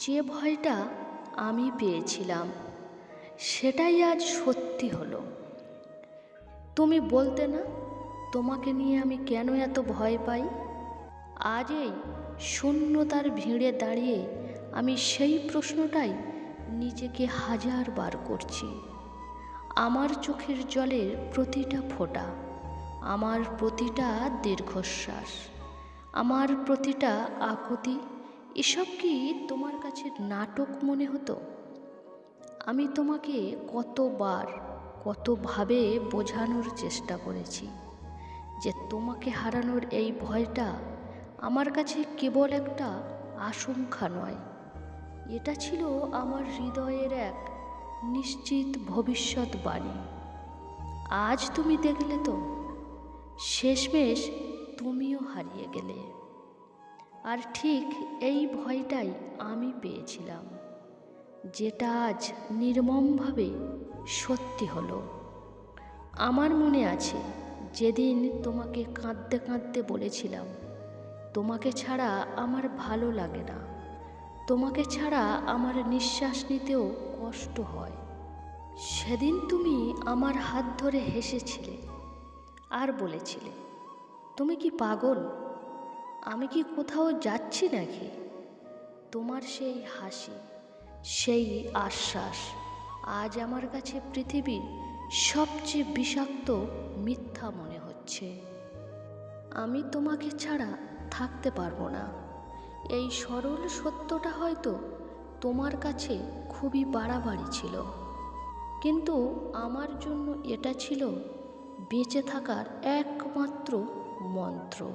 যে ভয়টা আমি পেয়েছিলাম, সেটাই আজ সত্যি হলো। তুমি বলতে না, তোমাকে নিয়ে আমি কেন এত ভয় পাই? আজ এই শূন্যতার ভিড়ে দাঁড়িয়ে আমি সেই প্রশ্নটাই নিজেকে হাজার বার করছি। আমার চোখের জলের প্রতিটা ফোঁটা, আমার প্রতিটা দীর্ঘশ্বাস, আমার প্রতিটা আকুতি এসব কি তোমার কাছে নাটক মনে হতো? আমি তোমাকে কতবার, কতভাবে বোঝানোর চেষ্টা করেছি যে তোমাকে হারানোর এই ভয়টা আমার কাছে কেবল একটা আশঙ্কা নয়। এটা ছিল আমার হৃদয়ের এক নিশ্চিত ভবিষ্যৎবাণী। আজ তুমি দেখলে তো, শেষমেশ তুমিও হারিয়ে গেলে। আর ঠিক এই ভয়টাই আমি পেয়েছিলাম, যেটা আজ নির্মমভাবে সত্যি হলো। আমার মনে আছে, যেদিন তোমাকে কাঁদতে কাঁদতে বলেছিলাম, তোমাকে ছাড়া আমার ভালো লাগে না। তোমাকে ছাড়া আমার নিঃশ্বাস নিতেও কষ্ট হয়। সেদিন তুমি আমার হাত ধরে হেসেছিলে আর বলেছিলে, তুমি কি পাগল? আমি কি কোথাও যাচ্ছি নাকি? তোমার সেই হাসি, সেই আশ্বাস, আজ আমার কাছে পৃথিবীর সবচেয়ে বিষাক্ত মিথ্যা মনে হচ্ছে। আমি তোমাকে ছাড়া থাকতে পারব না। এই সরল সত্যটা হয়তো তোমার কাছে খুবই বাড়াবাড়ি ছিল। কিন্তু আমার জন্য এটা ছিল বেঁচে থাকার একমাত্র মন্ত্র।